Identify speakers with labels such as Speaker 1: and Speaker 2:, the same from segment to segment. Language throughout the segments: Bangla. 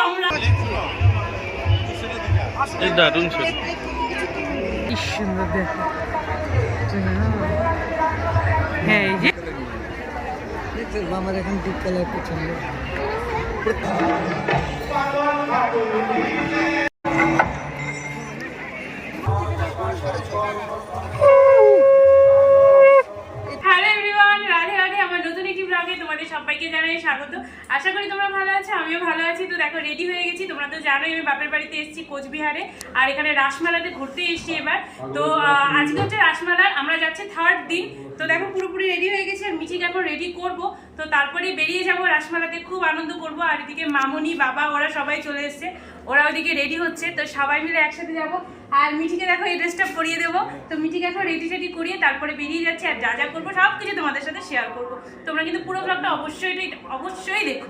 Speaker 1: আমরা
Speaker 2: দারুণ
Speaker 1: কি সুন্দর দেখো হ্যাঁ এই যে
Speaker 3: আমার এখন ডিপ কালার পছন্দ।
Speaker 1: হ্যালো সবাইকে জানাই স্বাগত। আশা করি তোমরা ভালো আছো, আমিও ভালো আছি। তো দেখো রেডি হয়ে গেছি। তোমরা তো জানোই, আমি বাপের বাড়িতে এসেছি কোচবিহারে। আর এখানে রাসমেলাতে ঘুরতে এসেছি এবার। তো আজকে হচ্ছে রাসমেলার, আমরা যাচ্ছি থার্ড দিন। তো দেখো পুরোপুরি রেডি হয়ে গেছে আর মিঠিকে এখন রেডি করব। তো তারপরে বেরিয়ে যাব রাসমেলাতে খুব আনন্দ করব। আর এদিকে মামনি বাবা ওরা সবাই চলে এসেছে। ওরা ওইদিকে রেডি হচ্ছে। তো সবাই মিলে একসাথে যাব। আর মিঠিকে দেখো এই ড্রেসটা পরিয়ে দেবো। তো মিঠিকে এখন রেডি টেডি করিয়ে তারপরে বেরিয়ে যাচ্ছে। আর যা যা করব সব কিছু তোমাদের সাথে শেয়ার করব। তোমরা কিন্তু পুরো ব্লগটা অবশ্যই অবশ্যই দেখো।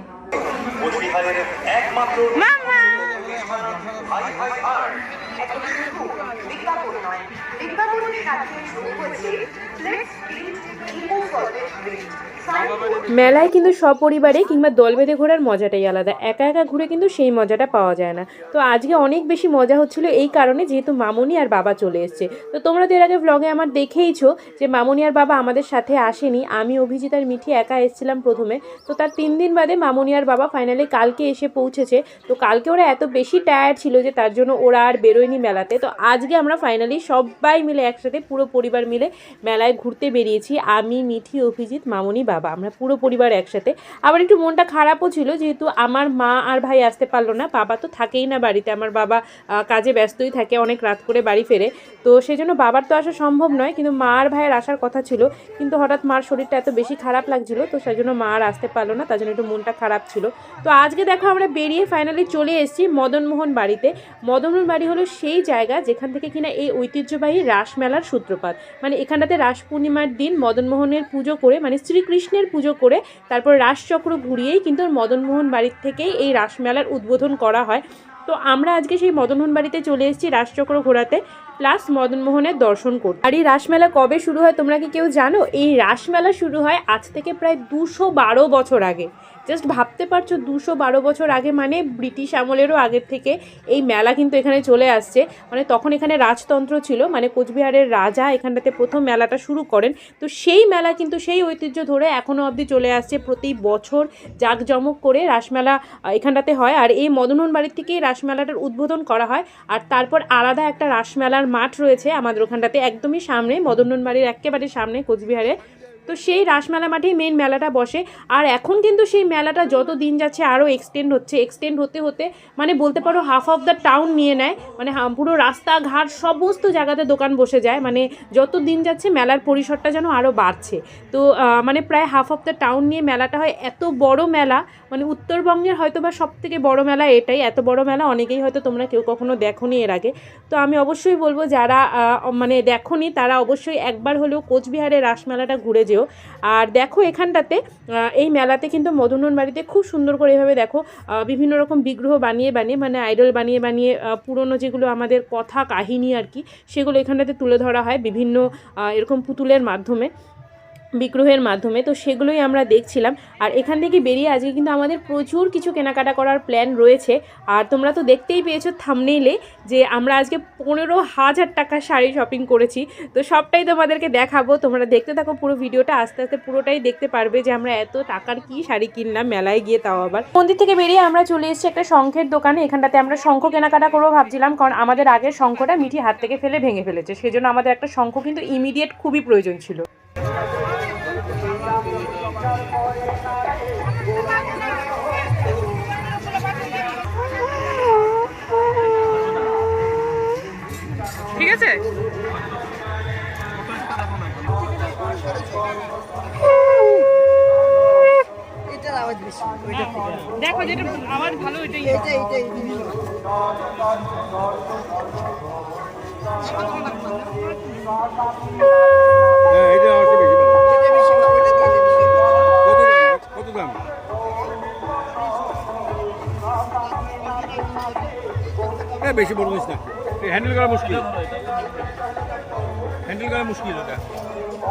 Speaker 4: একমাত্র
Speaker 5: মেলায় কিন্তু সপরিবারে কিংবা দল বেঁধে ঘোরার মজাটাই আলাদা। একা একা ঘুরে কিন্তু সেই মজাটা পাওয়া যায় না। তো আজকে অনেক বেশি মজা হচ্ছিল এই কারণে যেহেতু মামনি আর বাবা চলে এসছে। তো তোমরা তো এর আগে ব্লগে আমার দেখেইছো যে মামনি আর বাবা আমাদের সাথে আসেনি। আমি, অভিজিৎ আর মিঠি একা এসেছিলাম প্রথমে। তো তার তিন দিন বাদে মামনি আর বাবা ফাইনালি কালকে এসে পৌঁছেছে। তো কালকে ওরা এত বেশি টায়ার্ড ছিল যে তার জন্য ওরা আর বেরোয়নি মেলাতে। তো আজকে আমরা ফাইনালি সবাই মিলে একসাথে পুরো পরিবার মিলে মেলায় ঘুরতে বেরিয়েছি। আমি, মিঠি, অভিজিৎ, মামনি, বাবা। আমরা পুরো পরিবার একসাথে। আবার একটু মনটা খারাপও ছিল যেহেতু আমার মা আর ভাই আসতে পারল না। বাবা তো থাকেই না বাড়িতে। আমার বাবা কাজে ব্যস্তই থাকে অনেক রাত করে বাড়ি ফেরে। তো সেই জন্য বাবার তো আসা সম্ভব নয়, কিন্তু মা আর ভাইয়ের আসার কথা ছিল। কিন্তু হঠাৎ মার শরীরটা এত বেশি খারাপ লাগছিল, তো সেই জন্য মা আর আসতে পারল না। তার জন্য একটু মনটা খারাপ ছিল। তো আজকে দেখো আমরা বেরিয়ে ফাইনালি চলে এসেছি। মদনমোহন বাড়িতে। মদনমোহন বাড়ি হলো সেই জায়গা যেখান থেকে কিনা এই ঐতিহ্যবাহী রাসমেলার সূত্রপাত। মানে এখানটাতে রাস পূর্ণিমার দিন মদনমোহনের পুজো করে মানে শ্রীকৃষ্ণের পুজো করে, তারপর রাসচক্র ঘুরিয়েই কিন্তু মদনমোহন বাড়ির থেকেই এই রাসমেলার উদ্বোধন করা হয়। তো আমরা আজকে সেই মদনমোহন বাড়িতে চলে এসেছি রাসচক্র ঘোরাতে, প্লাস মদনমোহনের দর্শন করতে। আর এই রাসমেলা কবে শুরু হয় তোমরা কি কেউ জানো? এই রাসমেলা শুরু হয় আজ থেকে প্রায় দুশো বারো বছর আগে। জাস্ট ভাবতে পারছ, দুশো বারো বছর আগে মানে ব্রিটিশ আমলেরও আগের থেকে এই মেলা কিন্তু এখানে চলে আসছে। মানে তখন এখানে রাজতন্ত্র ছিল মানে কোচবিহারের রাজা এখানটাতে প্রথম মেলাটা শুরু করেন। তো সেই মেলা কিন্তু সেই ঐতিহ্য ধরে এখনও অবধি চলে আসছে প্রতি বছর জাঁকজমক করে রাসমেলা এখানটাতে হয়। আর এই মদনহন বাড়ির থেকেই রাসমেলাটার উদ্বোধন করা হয়। আর তারপর আলাদা একটা রাসমেলার মাঠ রয়েছে আমাদের ওখানটাতে, একদমই সামনে মদনহন বাড়ির একেবারে সামনে কোচবিহারে। তো সেই রাসমেলা মাঠেই মেন মেলাটা বসে। আর এখন কিন্তু সেই মেলাটা যত দিন যাচ্ছে আরও এক্সটেন্ড হচ্ছে। এক্সটেন্ড হতে হতে মানে বলতে পারো হাফ অফ দ্য টাউন নিয়ে নেয়। মানে পুরো রাস্তাঘাট সমস্ত জায়গাতে দোকান বসে যায়। মানে যত দিন যাচ্ছে মেলার পরিসরটা যেন আরও বাড়ছে। তো মানে প্রায় হাফ অফ দ্য টাউন নিয়ে মেলাটা হয়। এত বড় মেলা মানে উত্তরবঙ্গের হয়তো বা সব থেকে বড় মেলা এটাই। এত বড় মেলা অনেকেই হয়তো তোমরা কেউ কখনো দেখোনি এর আগে। তো আমি অবশ্যই বলব, যারা মানে দেখোনি, তারা অবশ্যই একবার হলেও কোচবিহারের রাসমেলাটা ঘুরে যেও আর দেখো এখানটাতে এই মেলাতে কিন্তু মদনন বাড়িতে খুব সুন্দর করে এভাবে দেখো বিভিন্ন রকম বিগ্রহ বানিয়ে বানিয়ে মানে আইডল বানিয়ে বানিয়ে পুরনো যেগুলো আমাদের কথা কাহিনী আর কি, সেগুলো এখানটাতে তুলে ধরা হয় বিভিন্ন এরকম পুতুলের মাধ্যমে। বিগ্রহের মাধ্যমে। তো সেগুলোই আমরা দেখছিলাম। আর এখান থেকে বেরিয়ে আজকে কিন্তু আমাদের প্রচুর কিছু কেনাকাটা করার প্ল্যান রয়েছে। আর তোমরা তো দেখতেই পেয়েছ থামনেইলে যে আমরা আজকে পনেরো হাজার টাকার শাড়ি শপিং করেছি। তো সবটাই তোমাদেরকে দেখাবো। তোমরা দেখতে থাকো পুরো ভিডিওটা। আস্তে আস্তে পুরোটাই দেখতে পারবে যে আমরা এত টাকার কি শাড়ি কিনলাম মেলায় গিয়ে তাও আবার। মন্দির থেকে বেরিয়ে আমরা চলে এসেছি একটা শঙ্খের দোকানে। এখানটাতে আমরা শঙ্খ কেনাকাটা করব ভাবছিলাম। কারণ আমাদের আগের শঙ্খটা মিঠি হাত থেকে ফেলে ভেঙে ফেলেছে। সেজন্য আমাদের একটা শঙ্খ কিন্তু ইমিডিয়েট খুবই প্রয়োজন ছিল।
Speaker 1: ঠিক আছে? দেখো যেটা আওয়াজ ভালো
Speaker 3: এইটা
Speaker 2: হ্যাঁ এটা বেশি বড় জিনিস না। হ্যান্ডেল করা মুশকিল। হ্যান্ডেল করা মুশকিল ওটা।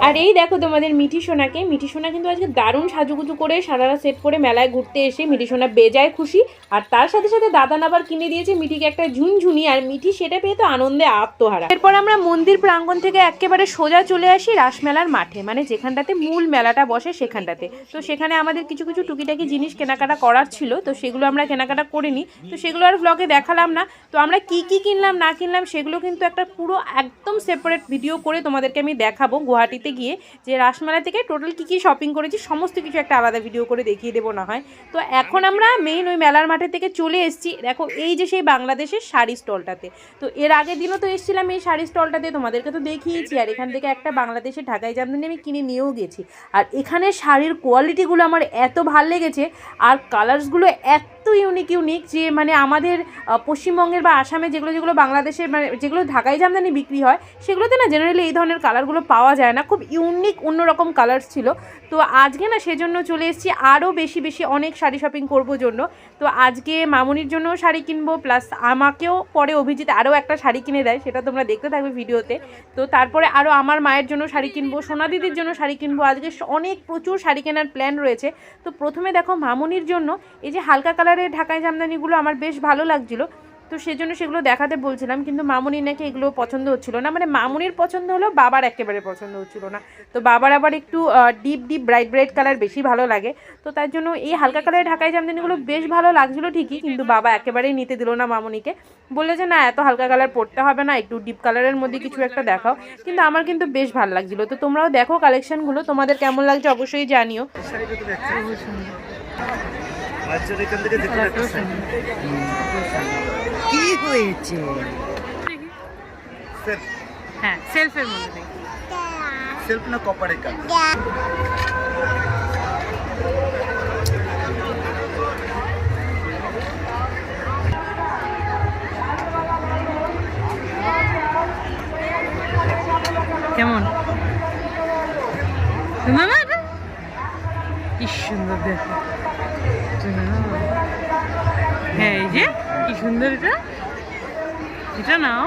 Speaker 5: আর এই দেখো তোমাদের মিঠি সোনাকে। মিঠি সোনা কিন্তু আজকে দারুণ সাজুগুজু করে সারারা সেট করে মেলায় ঘুরতে এসে মিঠি সোনা বেজায় খুশি। আর তার সাথে সাথে দাদা নাবার কিনে দিয়েছে মিঠিকে একটা ঝুনঝুনি আর মিঠি সেটা পেয়ে তো আনন্দে আত্মহারা। এরপর আমরা মন্দির প্রাঙ্গণ থেকে একেবারে সোজা চলে আসি রাসমেলার মাঠে মানে যেখানটাতে মূল মেলাটা বসে সেখানটাতে। তো সেখানে আমাদের কিছু কিছু টুকিটাকি জিনিস কেনাকাটা করার ছিল, তো সেগুলো আমরা কেনাকাটা করিনি। তো সেগুলো আর ব্লগে দেখালাম না। তো আমরা কি কি কিনলাম, না কিনলাম সেগুলো কিন্তু একটা পুরো একদম সেপারেট ভিডিও করে তোমাদেরকে আমি দেখাবো গুয়াহাটিতে গিয়ে যে রাসমেলা থেকে টোটাল কি কি শপিং করেছি সমস্ত কিছু একটা আলাদা ভিডিও করে দেখিয়ে দেবো না হয়। তো এখন আমরা মেইন ওই মেলার মাঠে থেকে চলে এসেছি। দেখো এই যে সেই বাংলাদেশের শাড়ি স্টলটাতে। তো এর আগের দিনও তো এসেছিলাম এই শাড়ি স্টলটাতে তোমাদেরকে তো দেখিয়েছি। আর এখান থেকে একটা বাংলাদেশের ঢাকাই জামদানি আমি কিনে নিয়েও গেছি। আর এখানে শাড়ির কোয়ালিটিগুলো আমার এত ভালো লেগেছে আর কালার্সগুলো এত ইউনিক ইউনিক যে মানে আমাদের পশ্চিমবঙ্গের বা আসামে যেগুলো যেগুলো বাংলাদেশের মানে যেগুলো ঢাকাই জামদানি বিক্রি হয় সেগুলোতে না জেনারেলি এই ধরনের কালারগুলো পাওয়া যায় না। খুব ইউনিক অন্যরকম কালার্স ছিল। তো আজকে না সেজন্য চলে এসেছি আরও বেশি বেশি অনেক শাড়ি শপিং করব জন্য। তো আজকে মামুনির জন্য শাড়ি কিনবো প্লাস আমাকেও পরে অভিজিৎ আরও একটা শাড়ি কিনে দেয়, সেটা তোমরা দেখতে থাকবে ভিডিওতে। তো তারপরে আরও আমার মায়ের জন্য শাড়ি কিনবো, সোনা দিদির জন্য শাড়ি কিনবো। আজকে অনেক প্রচুর শাড়ি কেনার প্ল্যান রয়েছে। তো প্রথমে দেখো মামুনির জন্য এই যে হালকা কালারের ঢাকাই জামদানিগুলো আমার বেশ ভালো লাগছিল। তো সেজন্য সেগুলো দেখাতে বলছিলাম কিন্তু মামুনির নাকি এগুলো পছন্দ হচ্ছিল না। মানে মামুনির পছন্দ হলো বাবার একেবারে পছন্দ হচ্ছিল না। তো বাবার আবার একটু deep deep bright bright colour বেশি ভালো লাগে। তো তার জন্য এই হালকা কালারের ঢাকাই জামদানিগুলো বেশ ভালো লাগছিল ঠিকই কিন্তু বাবা একেবারেই নিতে দিল না মামুনিকে। বললে যে না এত হালকা কালার পরতে হবে না একটু ডিপ কালারের মধ্যে কিছু একটা দেখাও। কিন্তু আমার কিন্তু বেশ ভালো লাগছিল। তো তোমরাও দেখো কালেকশনগুলো তোমাদের কেমন লাগছে অবশ্যই জানিও।
Speaker 3: কি হয়েছে।
Speaker 1: হ্যাঁ সেলফের মধ্যে
Speaker 4: সেলফ না কপারের কাজ?
Speaker 1: কেমন? মামা কি সুন্দর দেখো। হ্যাঁ এই যে কি সুন্দর এটা। এটা নাও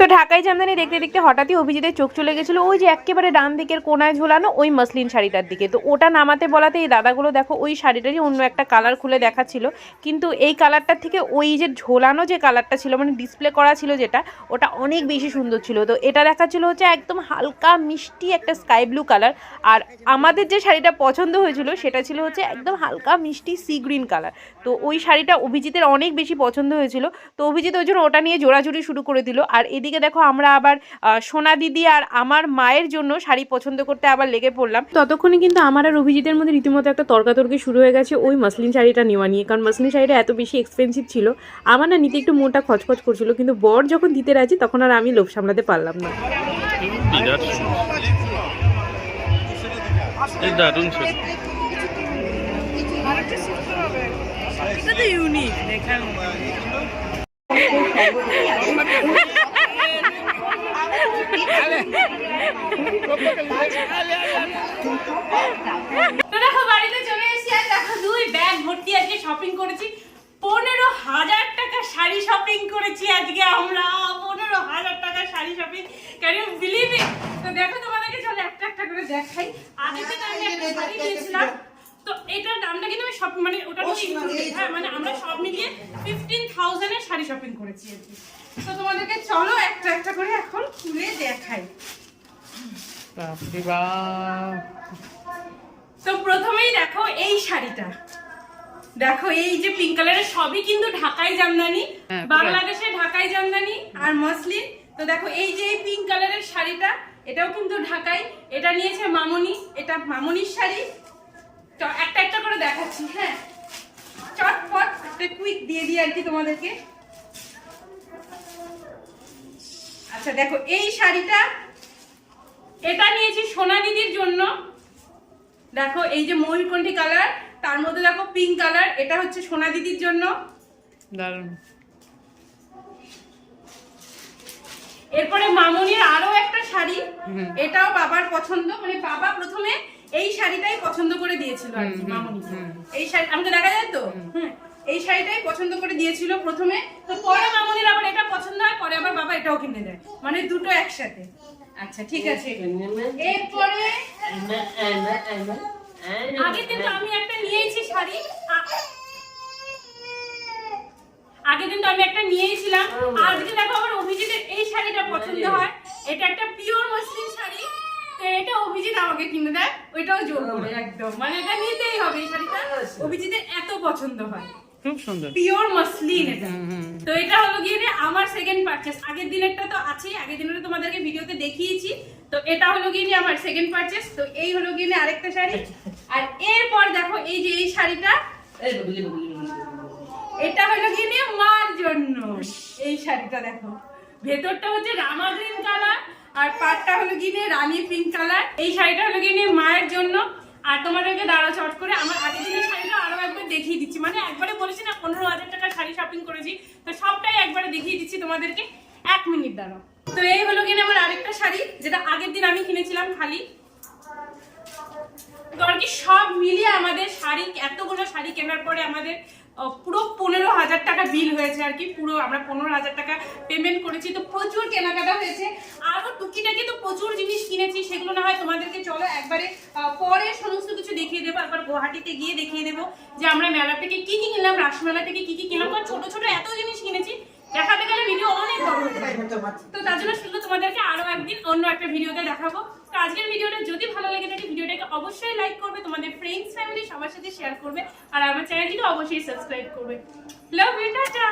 Speaker 5: তো ঢাকাই জামদানি দেখতে দেখতে হঠাৎই অভিজিতের চোখ চলে গেছিল। ওই যে একেবারে ডান দিকের কোনায় ঝোলানো ওই মসলিন শাড়িটার দিকে। তো ওটা নামাতে বলাতে এই দাদাগুলো দেখো ওই শাড়িটারই অন্য একটা কালার খুলে দেখাচ্ছিল। কিন্তু এই কালারটার থেকে ওই যে ঝোলানো যে কালারটা ছিল মানে ডিসপ্লে করা ছিল যেটা, ওটা অনেক বেশি সুন্দর ছিল। তো এটা দেখাচ্ছিল হচ্ছে একদম হালকা মিষ্টি একটা স্কাই ব্লু কালার আর আমাদের যে শাড়িটা পছন্দ হয়েছিল, সেটা ছিল হচ্ছে একদম হালকা মিষ্টি সি গ্রিন কালার তো ওই শাড়িটা অভিজিতের অনেক বেশি পছন্দ হয়েছিল। তো অভিজিৎ ওই জন্য ওটা নিয়ে জোড়াজুড়ি শুরু করে দিল। আর এদিকে দেখো আমরা আবার সোনা দিদি আর আমার মায়ের জন্য শাড়ি পছন্দ করতে আবার লেগে পড়লাম। ততক্ষণে কিন্তু আমার আর অভিজিতের মধ্যে রীতিমতো একটা তর্কাতর্কি শুরু হয়ে গেছে ওই মাসলিন শাড়িটা নেওয়া নিয়ে কারণ মাসলিন শাড়িটা এত বেশি এক্সপেন্সিভ ছিল। আমার না নিতে একটু মনটা খচখচ করছিল কিন্তু বর যখন দিতে রাজি তখন আর আমি লোভ সামলাতে পারলাম না।
Speaker 2: দারুণ
Speaker 1: ইউনিক দেখো বাড়িতে চলে এসেছি আর দেখো দুই ব্যাগ ভর্তি আজকে শপিং করেছি। পনেরো হাজার টাকা শাড়ি শপিং করেছি আজকে আমরা। পনেরো হাজার টাকা sari shopping can you believe it তো দেখো তোমাদেরকে চলো একটা একটা করে দেখাই। আগের দিন আমি একটা শাড়ি দিয়েছিলাম তো এটার দামটা কিন্তু আমি সব মানে ওটা হ্যাঁ মানে আমরা সব মিলিয়ে ফিফটিন থাউজেন্ডের শাড়ি শপিং করেছি আর কি তো তোমাদেরকে চলো একটা একটা করে এখন খুলে দেখাই। তো প্রথমেই দেখো এই শাড়িটা। দেখো এই যে পিঙ্ক কালারের সবই কিন্তু ঢাকাই জামদানি বাংলাদেশে ঢাকাই জামদানি আর মসলিন। তো দেখো এই যে এই পিঙ্ক কালারের শাড়িটা এটাও কিন্তু ঢাকাই। এটা নিয়েছে মামনি এটা মামনির শাড়ি। তো একটা একটা করে দেখাচ্ছি হ্যাঁ। চটপট একটা কুইক দিয়ে দিই আর কি তোমাদেরকে। আচ্ছা দেখো এই শাড়িটা এটা নিয়েছি সোনা দিদির জন্য। দেখো এই যে ময়ূরকণ্ঠী কালার তার মধ্যে দেখো পিঙ্ক কালার এটা হচ্ছে সোনা দিদির জন্য।
Speaker 6: দারুণ।
Speaker 1: এরপরে মামনির আরও একটা শাড়ি এটাও বাবার পছন্দ মানে বাবা প্রথমে এই শাড়িটাই পছন্দ করে দিয়েছিল আর কি মামনিকে এই শাড়ি আমাকে দেখা যায় তো? এই শাড়িটাই পছন্দ করে দিয়েছিল প্রথমে। তো পরে মামনির আবার এটা পছন্দ হয়, পরে আবার বাবা এটাও কিনে দেয়। মানে দুটো একসাথে।
Speaker 5: আচ্ছা ঠিক আছে। এরপরে আগের দিন তো আমি একটা নিয়েছি শাড়ি। আগের দিন তো আমি একটা নিয়েছিলাম আজকে দেখো আমার অভিজিতের এই শাড়িটা পছন্দ হয়। এটা একটা পিওর মসলিন শাড়ি। তো এটা অভিজিৎ আমাকে কিনে দেয়। ওইটাও জোর করে, একদম। মানে এটা নিতেই হবে এই শাড়িটা। অভিজিতের এত পছন্দ হয়।
Speaker 1: খুব সুন্দর।
Speaker 5: পিওর মসলিন এটা। তো এটা হলো গিয়ে আমার সেকেন্ড পারচেস আগের দিনেরটা তো আছেই আগের দিনের তোমাদেরকে ভিডিওতে দেখিয়েছি। তো এটা হলো গিয়ে আমার সেকেন্ড পারচেস তো এই হলো গিয়ে আরেকটা শাড়ি। আর এরপর দেখো এই যে এই শাড়িটা এটা হলো গিয়ে মার জন্য। এই শাড়িটা দেখো। ভেতরটা হচ্ছে রামা গ্রিন কালার আর পাটটা হলো গিয়ে রানী পিঙ্ক কালার এই শাড়িটা হলো গিয়ে মায়ের জন্য। আর তোমাদেরকে দাঁড়া চট করে আমার আগের দিনের শাড়িটা আরও একবার দেখিয়ে দিচ্ছি। মানে একবারে বলেছি না, পনেরো হাজার টাকার শাড়ি শপিং করেছি। তো সবটাই একবারে দেখিয়ে দিচ্ছি তোমাদেরকে। এক মিনিট দাঁড়াও। তো এই হলো কিনা আমার আরেকটা শাড়ি, যেটা আগের দিন আমি কিনেছিলাম খালি। তো আর কি সব মিলিয়ে আমাদের শাড়ি, এতগুলো শাড়ি কেনার পরে আমাদের পুরো পনেরো হাজার টাকা বিল হয়েছে আর কি। পুরো আমরা পনেরো হাজার টাকা পেমেন্ট করেছি। তো প্রচুর কেনাকাটা হয়েছে। আরও টুকিটাকি তো প্রচুর জিনিস কিনেছি। সেগুলো না হয় তোমাদেরকে চলো একবারে পরে সমস্ত কিছু দেখিয়ে দেবো। একবার গুয়াহাটিতে গিয়ে দেখিয়ে দেবো যে আমরা মেলা থেকে কি কি কিনলাম, রাসমেলা থেকে কী কী কিনলাম। কারণ ছোটো ছোট এত জিনিস কিনেছি। দেখাতে গেলে ভিডিও অনেক বড় তো তার জন্য শুধু তোমাদেরকে আরও একদিন অন্য একটা ভিডিওতে দেখাবো। তো আজকের ভিডিওটা যদি ভালো লেগে থাকে ভিডিওটাকে অবশ্যই লাইক করবে তোমাদের ফ্রেন্ডস ফ্যামিলি সবার সাথে শেয়ার করবে আর আমার চ্যানেলটিকে অবশ্যই সাবস্ক্রাইব করবে। Love you tata!